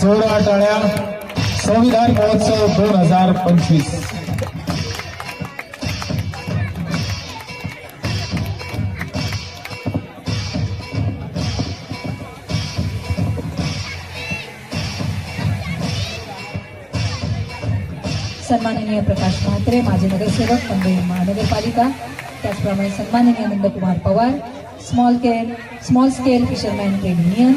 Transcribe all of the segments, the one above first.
सोळा टाळ्या संविधान महोत्सव दोन हजार पंचवीस. सन्माननीय प्रकाश म्हात्रे माजी नगरसेवक मुंबई महानगरपालिका त्याचप्रमाणे सन्माननीय Nandkumar Pawar small care small scale fisherman trade union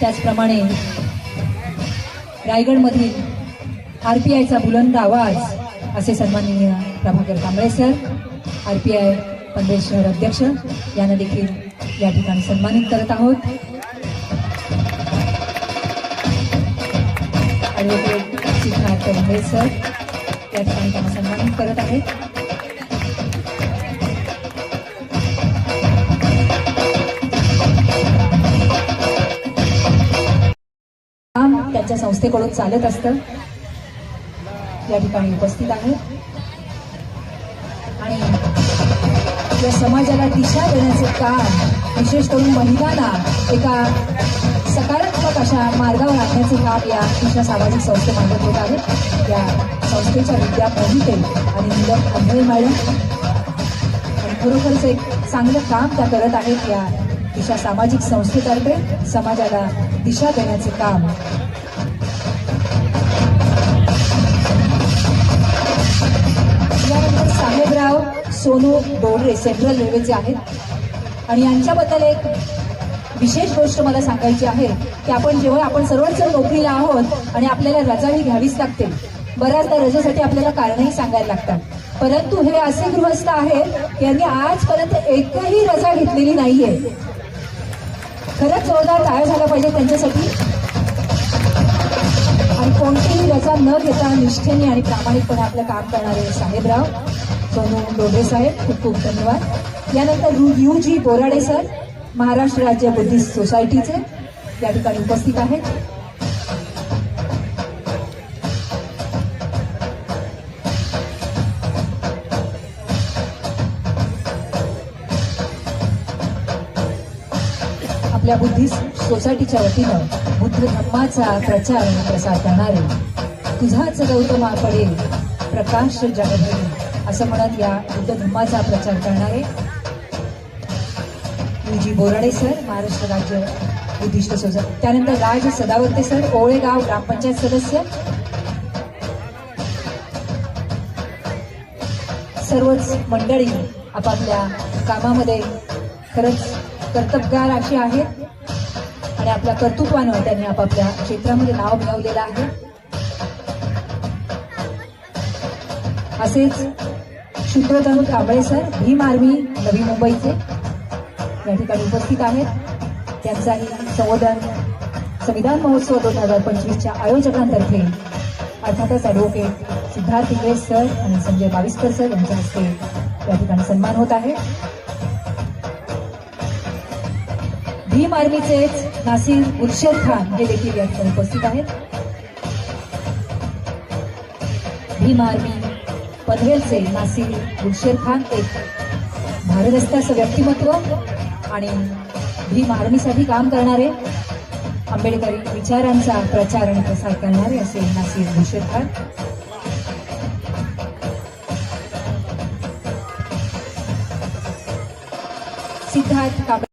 त्याचप्रमाणे रायगडमधील आर पी आयचा बुलंद आवाज असे सन्माननीय Prabhakar Kamble sir R P I Panvel शहर अध्यक्ष यांना देखील या ठिकाणी सन्मानित करत आहोत. ॲडव्होकेट सिद्धार्थ उमेद सर या ठिकाणी त्यांना सन्मानित करत आहेत. काम त्यांच्या संस्थेकडून चालत असतं. या ठिकाणी उपस्थित आहेत आणि या समाजाला दिशा देण्याचे काम विशेष करून महिलांना एका सकारात्मक अशा मार्गावर आणण्याचे काम या दिशा सामाजिक संस्थेमार्फत होत आहेत या संस्थेच्या विद्या मोहिते आणि निलम अंधळे मॅडम. आणि खरोखरच एक चांगलं काम त्या करत आहेत या दिशा सामाजिक संस्थेतर्फे समाजाला दिशा देण्याचे काम. यानंतर साहेबराव सोनू डोडरे सेंट्रल रेल्वेचे आहेत. आणि यांच्याबद्दल एक विशेष गोष्ट मला सांगायची आहे की आपण जेव्हा आपण सर्वच जण नोकरीला आहोत आणि आपल्याला रजाही घ्यावीच लागते. बऱ्याचदा रजेसाठी आपल्याला कारणही सांगायला लागतात. परंतु हे असे गृहस्थ आहेत यांनी आजपर्यंत एकही रजा घेतलेली नाहीये. खरंच जोरदार टाळ्या झाला पाहिजे त्यांच्यासाठी. आणि कोणतीही रजा न घेता निष्ठेने आणि प्रामाणिकपणे आपलं काम करणारे साहेबराव सोनू डोबे साहेब खूप खूप धन्यवाद. यानंतर U G Borade sir Maharashtra राज्य बुद्धिस्ट सोसायटीचे या ठिकाणी उपस्थित आहेत. आपल्या बुद्धिस्ट सोसायटीच्या वतीनं बुद्ध धर्माचा प्रचार आणि प्रसार करणारे. तुझाच गौतमा पडेल प्रकाश जगभरी असं म्हणत या बुद्ध धर्माचा प्रचार करणारे. युजी बोराडे सर महाराष्ट्र राज्य बुद्धिस्ट सोसायटी त्यानंतर राज सदावर्ते सर ओळेगाव ग्रामपंचायत सदस्य. सर्वच मंडळी आपापल्या कामामध्ये खरंच कर्तबगार असे आहेत. आणि आपल्या कर्तृत्वानं त्यांनी आपापल्या क्षेत्रामध्ये नाव मिळवलेलं आहे. असेच शूद्रधनु कांबळे सर भीम आर्मी नवी मुंबईचे या ठिकाणी उपस्थित आहेत. त्यांचाही संवर्धन संविधान महोत्सव दोन हजार पंचवीसच्या आयोजकांतर्फे अर्थातच ॲडव्होकेट सिद्धार्थ इंग्रेज सर आणि संजय बाविस्कर सर यांच्या हस्ते या ठिकाणी सन्मान होत आहे. भीम आर्मीचेच नासिर उर्शद खान हे देखील यात उपस्थित आहेत. भीम आर्मी पनवेलचे नासिर उर्शद खान एक भारदस्ताचं व्यक्तिमत्व आणि भीम आर्मीसाठी काम करणारे आंबेडकरी विचारांचा प्रचार आणि प्रसार करणारे असे नासिर उर्शद खान. सिद्धार्थ कांबळे